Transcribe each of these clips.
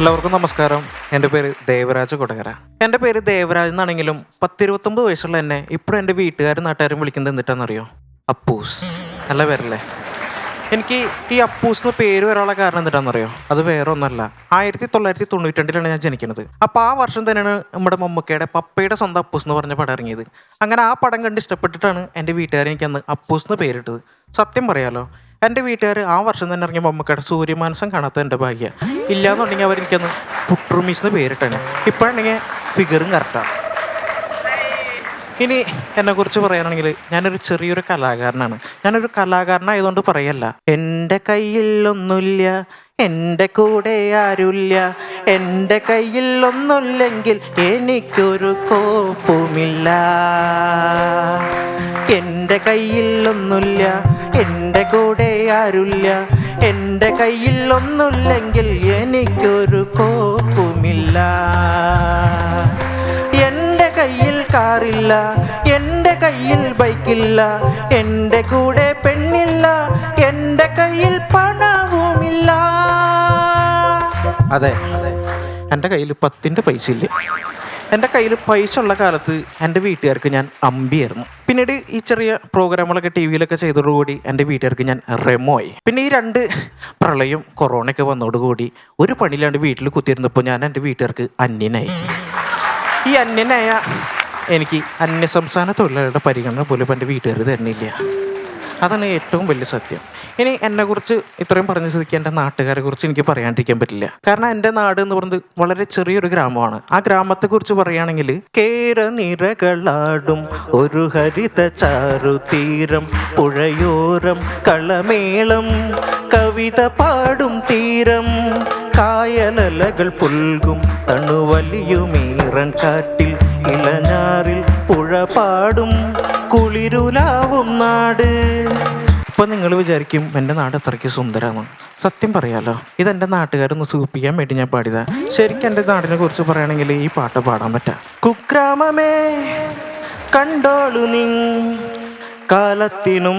എല്ലാവർക്കും നമസ്കാരം. എന്റെ പേര് ദേവരാജ് കൊടകര. എന്റെ പേര് ദേവരാജ് എന്നാണെങ്കിലും പത്തിരുപത്തൊമ്പത് വയസ്സുള്ള എന്നെ ഇപ്പോഴും എന്റെ വീട്ടുകാരും നാട്ടുകാരും വിളിക്കുന്നത് എന്നിട്ടാണെന്നറിയോ അപ്പൂസ്. നല്ല പേരല്ലേ? എനിക്ക് ഈ അപ്പൂസ് എന്ന് പേര് വരാനുള്ള കാരണം എന്താണെന്നറിയോ? അത് വേറെ ഒന്നല്ല ആയിരത്തി തൊള്ളായിരത്തി തൊണ്ണൂറ്റി രണ്ടിലാണ് ഞാൻ ജനിക്കുന്നത് അപ്പോൾ ആ വർഷം തന്നെയാണ് നമ്മുടെ മമ്മൂക്കയുടെ പപ്പയുടെ സ്വന്തം അപ്പൂസ് എന്ന് പറഞ്ഞ പടം ഇറങ്ങിയത്. അങ്ങനെ ആ പടം കണ്ട് ഇഷ്ടപ്പെട്ടിട്ടാണ് എന്റെ വീട്ടുകാർ എനിക്ക് അന്ന് അപ്പൂസ് എന്ന് പേരിട്ടത്. സത്യം പറയാലോ എന്റെ വീട്ടുകാർ ആ വർഷം തന്നെ ഇറങ്ങിയ മമ്മൂക്കയുടെ സൂര്യമാനസം കാണാത്ത എന്റെ ഭാഗ്യ. ഇല്ലാന്നുണ്ടെങ്കിൽ അവരെനിക്കന്ന് പുട്രുമീസ് എന്ന് പേരിട്ടാണ് ഇപ്പോഴാണെങ്കിൽ ഫിഗറും കറക്റ്റാണ് ഇനി എന്നെക്കുറിച്ച് പറയാനാണെങ്കിൽ ഞാനൊരു ചെറിയൊരു കലാകാരനാണ്. ഞാനൊരു കലാകാരനായതുകൊണ്ട് പറയല്ല. എന്റെ കയ്യിൽ ഒന്നുമില്ല എന്റെ കൂടെ ആരുമില്ല. എന്റെ കയ്യിൽ ഒന്നുമില്ലെങ്കിൽ എനിക്കൊരു കോപ്പുമില്ല. എന്റെ കയ്യിൽ ഒന്നുമില്ല എന്റെ കൂടെ ആരുമില്ല. എന്റെ കയ്യിൽ ഒന്നുമില്ലെങ്കിൽ എനിക്കൊരു കോപ്പുമില്ല. കാറില്ല എന്റെ കയ്യിൽ ബൈക്കില്ല എന്റെ കൂടെ പെണ്ണില്ല എന്റെ കയ്യിൽ പണവുമില്ല. അതെ എന്റെ കയ്യിൽ പത്തിന്റെ പൈസ ഇല്ല എന്റെ കയ്യിൽ പൈസ ഉള്ള കാലത്ത് എന്റെ വീട്ടുകാർക്ക് ഞാൻ അമ്പിയായിരുന്നു. പിന്നീട് ഈ ചെറിയ പ്രോഗ്രാമുകളൊക്കെ ടി വിയിലൊക്കെ ചെയ്തതോടുകൂടി എന്റെ വീട്ടുകാർക്ക് ഞാൻ റെമോ ആയി പിന്നെ ഈ രണ്ട് പ്രളയം കൊറോണയൊക്കെ വന്നതോടുകൂടി ഒരു പണിയിലാണ്ട് വീട്ടിൽ കുത്തിയിരുന്നപ്പോൾ ഞാൻ എന്റെ വീട്ടുകാർക്ക് അന്യനായി. ഈ അന്യനായ എനിക്ക് അന്യസംസ്ഥാന തൊഴിലാളിയുടെ പരിഗണന പോലും എന്റെ വീട്ടുകാർ തരുന്നില്ല. അതാണ് ഏറ്റവും വലിയ സത്യം. ഇനി എന്നെക്കുറിച്ച് ഇത്രയും പറഞ്ഞ സ്ഥിതിക്ക് എന്റെ നാട്ടുകാരെ കുറിച്ച് എനിക്ക് പറയാണ്ടിരിക്കാൻ പറ്റില്ല. കാരണം എന്റെ നാട് എന്ന് പറയുന്നത് വളരെ ചെറിയൊരു ഗ്രാമമാണ്. ആ ഗ്രാമത്തെക്കുറിച്ച് പറയുകയാണെങ്കിൽ കേരനിരകളാടും ഒരു ഹരിത ചാരു തീരം പുഴയോരം കളമേളം കവിത പാടും തീരം കായലലകൾ പുൽകും തണുവലിയുമീറൻ കാറ്റിൽ ഇളഞ്ഞാറിൽ പുഴ പാടും കുളിരുലാവും നാട്. ഇപ്പൊ നിങ്ങൾ വിചാരിക്കും എന്റെ നാട് അത്രയ്ക്ക് സുന്ദരമാണ്. സത്യം പറയാലോ ഇതെന്റെ നാട്ടുകാരൊന്ന് സൂപ്പിക്കാൻ വേണ്ടി ഞാൻ പാടിയതാ. ശരിക്കും എന്റെ നാടിനെ കുറിച്ച് പറയുകയാണെങ്കിൽ ഈ പാട്ട് പാടാൻ പറ്റാം. കുഗ്രാമമേ കണ്ടോളു നീ കാലത്തിനും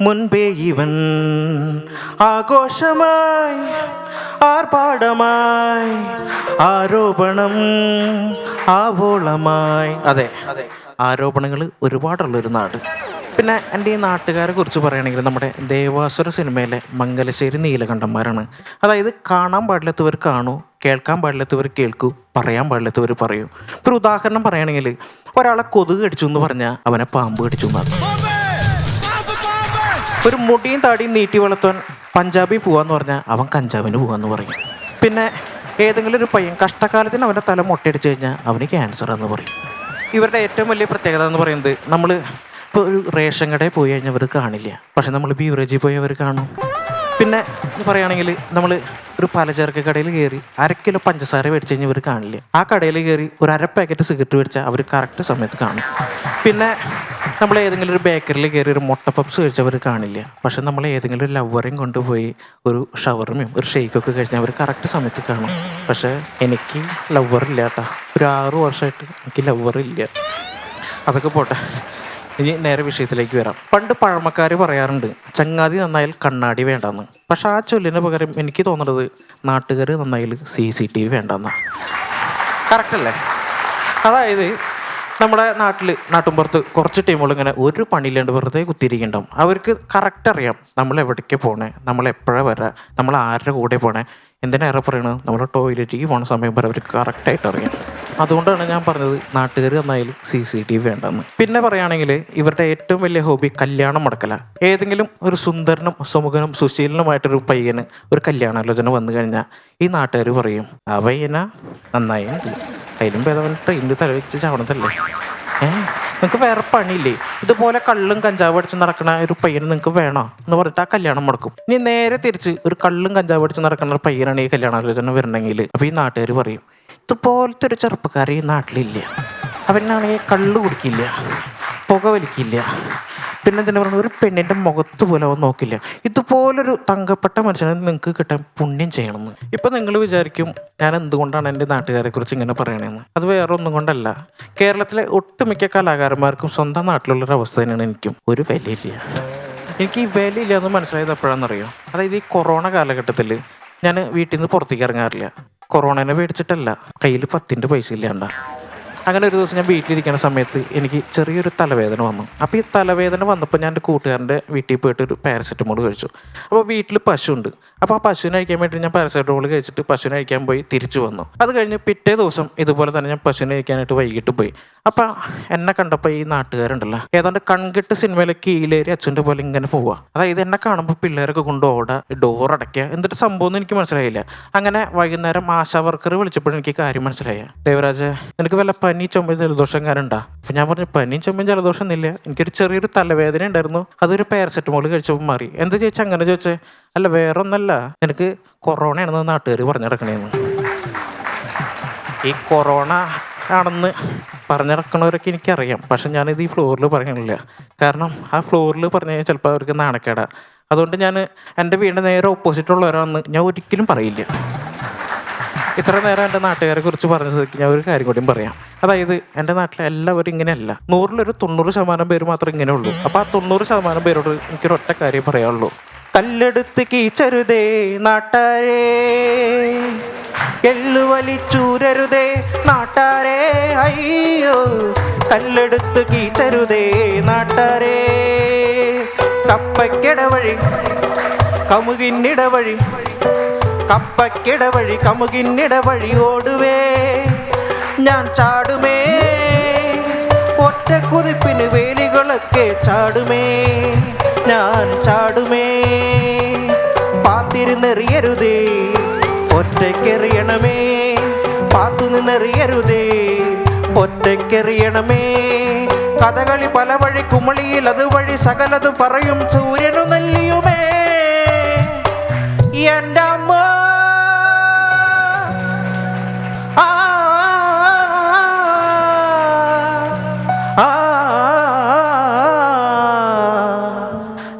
മുൻപേ ഇവൻ ആഘോഷമായി ആർഭാടമായി ആരോപണം ആവോളമായി. അതെ. അതെ. ആരോപണങ്ങൾ ഒരുപാടുള്ളൊരു നാട്. പിന്നെ എന്റെ ഈ നാട്ടുകാരെ കുറിച്ച് പറയുകയാണെങ്കിൽ നമ്മുടെ ദേവാസുര സിനിമയിലെ മംഗലശ്ശേരി നീലകണ്ഠന്മാരാണ്. അതായത് കാണാൻ പാടില്ലാത്തവർ കാണൂ കേൾക്കാൻ പാടില്ലാത്തവർ കേൾക്കൂ പറയാൻ പാടില്ലാത്തവർ പറയൂ. ഒരു ഉദാഹരണം പറയുകയാണെങ്കിൽ ഒരാളെ കൊതുക് കടിച്ചു എന്ന് പറഞ്ഞാൽ അവനെ പാമ്പ് കടിച്ചു എന്നാണ്. ഒരു മുടിയും താടിയും നീട്ടി വളർത്താൻ പഞ്ചാബി പോവാന്ന് പറഞ്ഞാൽ അവൻ കഞ്ചാവിന് പോവാന്ന് പറയും. പിന്നെ ഏതെങ്കിലും ഒരു പയ്യൻ കഷ്ടകാലത്തിന് അവന്റെ തല മുട്ടയടിച്ചു കഴിഞ്ഞാൽ അവന് ക്യാൻസർ എന്ന് പറയും. ഇവരുടെ ഏറ്റവും വലിയ പ്രത്യേകത എന്ന് പറയുന്നത് നമ്മൾ ഇപ്പോൾ ഒരു റേഷൻ കടയിൽ പോയി കഴിഞ്ഞാൽ അവർ കാണില്ല. പക്ഷെ നമ്മൾ ബീവറേജിൽ പോയി അവർ കാണും. പിന്നെ പറയുകയാണെങ്കിൽ നമ്മൾ ഒരു പലചരക്ക് കടയിൽ കയറി അര കിലോ പഞ്ചസാര മേടിച്ച് കഴിഞ്ഞാൽ ഇവർ കാണില്ല. ആ കടയിൽ കയറി ഒരു അര പാക്കറ്റ് സിഗരറ്റ് മേടിച്ചാൽ അവർ കറക്റ്റ് സമയത്ത് കാണും. പിന്നെ നമ്മൾ ഏതെങ്കിലും ഒരു ബേക്കറിയിൽ കയറി ഒരു മുട്ട പപ്സ് കഴിച്ചവർ കാണില്ല. പക്ഷെ നമ്മൾ ഏതെങ്കിലും ഒരു ലവറേയും കൊണ്ടുപോയി ഒരു ഷവർമയും ഒരു ഷെയ്ക്കൊക്കെ കഴിച്ചാൽ അവർ കറക്റ്റ് സമയത്ത് കാണും. പക്ഷെ എനിക്ക് ലവറില്ല കേട്ടോ ഒരു ആറു വർഷമായിട്ട് എനിക്ക് ലവറില്ല അതൊക്കെ പോട്ടെ. ഇനി നേരെ വിഷയത്തിലേക്ക് വരാം. പണ്ട് പഴമക്കാർ പറയാറുണ്ട് ചങ്ങാതി നന്നായാൽ കണ്ണാടി വേണ്ടെന്ന്. പക്ഷെ ആ ചൊല്ലിന് പകരം എനിക്ക് തോന്നുന്നത് നാട്ടുകാർ നന്നായാൽ സി സി ടി വി വേണ്ടെന്നാണ് കറക്റ്റല്ലേ? അതായത് നമ്മുടെ നാട്ടിൽ നാട്ടുമ്പുറത്ത് കുറച്ച് ടീമുകൾ ഇങ്ങനെ ഒരു പണിയില്ലാണ്ട് വെറുതെ കുത്തിയിരിക്കുന്നുണ്ടാവും. അവർക്ക് കറക്റ്റ് അറിയാം നമ്മൾ എവിടേക്ക് പോണേ നമ്മൾ എപ്പോഴാണ് വരാം നമ്മൾ ആരുടെ കൂടെ പോണേ. എന്തിനേറെ പറയണത് നമ്മുടെ ടോയ്ലറ്റിലേക്ക് പോണ സമയം വരെ അവർക്ക് കറക്റ്റായിട്ട് അറിയാം. അതുകൊണ്ടാണ് ഞാൻ പറഞ്ഞത് നാട്ടുകാർ എന്നായാലും സി സി ടി വി വേണ്ടെന്ന്. പിന്നെ പറയുകയാണെങ്കിൽ ഇവരുടെ ഏറ്റവും വലിയ ഹോബി കല്യാണം മുടക്കല ഏതെങ്കിലും ഒരു സുന്ദരനും സുമുഖനും സുശീലനുമായിട്ടൊരു പയ്യന് ഒരു കല്യാണാലോചന വന്നു കഴിഞ്ഞാൽ ഈ നാട്ടുകാർ പറയും അവയ്യന നന്നായി അതിലും ഭേദവൻ ട്രെയിനിൽ തലവെച്ച് ചാവണതല്ലേ? നിങ്ങൾക്ക് വേറെ പണിയില്ലേ? ഇതുപോലെ കള്ളും കഞ്ചാവ് അടിച്ച് നടക്കുന്ന ഒരു പയ്യന് നിങ്ങൾക്ക് വേണോ? എന്ന് പറഞ്ഞിട്ട് ആ കല്യാണം മുടക്കും. ഇനി നേരെ തിരിച്ച് ഒരു കള്ളും കഞ്ചാവ് അടിച്ച് നടക്കുന്ന ഒരു പയ്യനാണ് ഈ കല്യാണാലോചന വരണമെങ്കിൽ അപ്പോൾ ഈ നാട്ടുകാർ പറയും ഇതുപോലത്തെ ഒരു ചെറുപ്പക്കാരൻ ഈ നാട്ടിലില്ല. അവനാണെങ്കിൽ കള്ളു കുടിക്കില്ല പുക വലിക്കില്ല പിന്നെ എന്തിനാ പറഞ്ഞു ഒരു പെണ്ണിന്റെ മുഖത്ത് പോലെ അവൻ നോക്കില്ല. ഇതുപോലൊരു തങ്കപ്പെട്ട മനുഷ്യനെ നിങ്ങൾക്ക് കിട്ടാൻ പുണ്യം ചെയ്യണമെന്ന്. ഇപ്പം നിങ്ങൾ വിചാരിക്കും ഞാൻ എന്തുകൊണ്ടാണ് എന്റെ നാട്ടുകാരെ കുറിച്ച് ഇങ്ങനെ പറയണതെന്ന് അത് വേറെ ഒന്നും കൊണ്ടല്ല. കേരളത്തിലെ ഒട്ടുമിക്ക കലാകാരന്മാർക്കും സ്വന്തം നാട്ടിലുള്ളൊരു അവസ്ഥ തന്നെയാണ് എനിക്കും. ഒരു വിലയില്ല. എനിക്ക് ഈ വിലയില്ല എന്ന് മനസ്സിലായത് എപ്പോഴാണെന്നറിയോ? അതായത് ഈ കൊറോണ കാലഘട്ടത്തിൽ ഞാൻ വീട്ടിൽ നിന്ന് പുറത്തേക്ക് ഇറങ്ങാറില്ല. കൊറോണനെ പേടിച്ചിട്ടല്ല. കയ്യിൽ പത്തിന്റെ പൈസ ഇല്ലാണ്ട. അങ്ങനെ ഒരു ദിവസം ഞാൻ വീട്ടിലിരിക്കുന്ന സമയത്ത് എനിക്ക് ചെറിയൊരു തലവേദന വന്നു. അപ്പോൾ ഈ തലവേദന വന്നപ്പോൾ ഞാൻ എന്റെ കൂട്ടുകാരന്റെ വീട്ടിൽ പോയിട്ട് ഒരു പാരസെറ്റമോൾ കഴിച്ചു. അപ്പോൾ വീട്ടിൽ പശുണ്ട്. അപ്പോൾ ആ പശുവിനെ കഴിക്കാൻ വേണ്ടി ഞാൻ പാരസെറ്റമോൾ കഴിച്ചിട്ട് പശുവിനെ കഴിക്കാൻ പോയി തിരിച്ചു വന്നു. അത് കഴിഞ്ഞ് പിറ്റേ ദിവസം ഇതുപോലെ തന്നെ ഞാൻ പശുവിനെ കഴിക്കാനായിട്ട് വൈകിട്ട് പോയി. അപ്പോൾ എന്നെ കണ്ടപ്പോൾ ഈ നാട്ടുകാരുണ്ടല്ലോ. ഏതാണ്ട് കൺകെട്ട് സിനിമയിലെ കീലേരി അച്ഛന്റെ പോലെ ഇങ്ങനെ പോവുക അതായത് എന്നെ കാണുമ്പോൾ പിള്ളേരൊക്കെ കൊണ്ട് ഓടുക ഡോർ അടയ്ക്കുക എന്നിട്ട് സംഭവം എനിക്ക് മനസ്സിലായില്ല. അങ്ങനെ വൈകുന്നേരം ആശാ വർക്കർ വിളിച്ചപ്പോഴും എനിക്ക് കാര്യം മനസ്സിലായ. ദേവരാജ് എനിക്ക് വല്ല പനി ചുമ ജലദോഷം കാരണ്ടാ അപ്പൊ ഞാൻ പറഞ്ഞു പനിയും ചുമയും ജലദോഷം ഇല്ല എനിക്കൊരു ചെറിയൊരു തലവേദന ഉണ്ടായിരുന്നു. അതൊരു പാരസെറ്റമോൾ കഴിച്ചപ്പോൾ മാറി. എന്താ ചോദിച്ചാൽ അങ്ങനെ ചോദിച്ചേ? അല്ല വേറെ ഒന്നല്ല എനിക്ക് കൊറോണ ആണെന്ന് നാട്ടുകാർ പറഞ്ഞു നടക്കണേന്ന്. ഈ കൊറോണ ആണെന്ന് പറഞ്ഞിറക്കണവരൊക്കെ എനിക്കറിയാം. പക്ഷെ ഞാനിത് ഈ ഫ്ലോറിൽ പറയണില്ല കാരണം ആ ഫ്ലോറിൽ പറഞ്ഞു കഴിഞ്ഞാൽ ചിലപ്പോൾ അവർക്ക് നാണക്കേടാ. അതുകൊണ്ട് ഞാൻ എന്റെ വീടിന്റെ നേരെ ഓപ്പോസിറ്റ് ഓപ്പോസിറ്റുള്ളവരാണെന്ന് ഞാൻ ഒരിക്കലും പറയില്ല. ഇത്ര നേരം എന്റെ നാട്ടുകാരെ കുറിച്ച് പറഞ്ഞ സ്ഥിതിക്ക് ഞാൻ ഒരു കാര്യം കൂടിയും പറയാം. അതായത് എന്റെ നാട്ടിലെ എല്ലാവരും ഇങ്ങനെയല്ല. നൂറിലൊരു തൊണ്ണൂറ് ശതമാനം പേര് മാത്രമേ ഇങ്ങനെ ഉള്ളൂ. അപ്പോൾ ആ തൊണ്ണൂറ് ശതമാനം പേരോട് എനിക്കൊരു ഒറ്റ കാര്യം പറയാനുള്ളൂ. കല്ലെടുത്ത് കീച്ചരുതേ നാട്ടാരേ. എള്ളു വലിച്ചൂരരുതേ നാട്ടാരേ. അയ്യോ. കല്ലെടുത്ത് കീച്ചരുതേ നാട്ടാരേ. കപ്പയ്ക്കിട വഴി കമുകിന്നിട വഴി കപ്പക്കിട വഴി കമുകിന്നിട വഴി ഓടുവേ. ഞാൻ ചാടുമേ. ഒറ്റ കുറിപ്പിന് വേലികളൊക്കെ ചാടുമേ. ഞാൻ ചാടുമേ. പാത്തിരുന്നെറിയരുതേ. ഒറ്റയ്ക്കെറിയണമേ. പാത്തു നിന്നെറിയരുതേ ഒറ്റയ്ക്കെറിയണമേ. കഥകളി പല വഴി കുമളിയിൽ അതുവഴി സകലത് പറയും സൂര്യനു നെല്ലിയുമേ. എന്റെ അമ്മ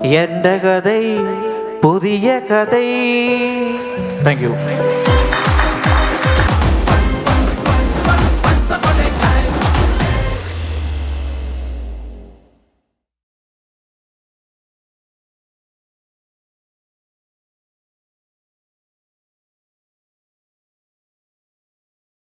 என்ற கதை புதிய கதை. தேங்க்யூ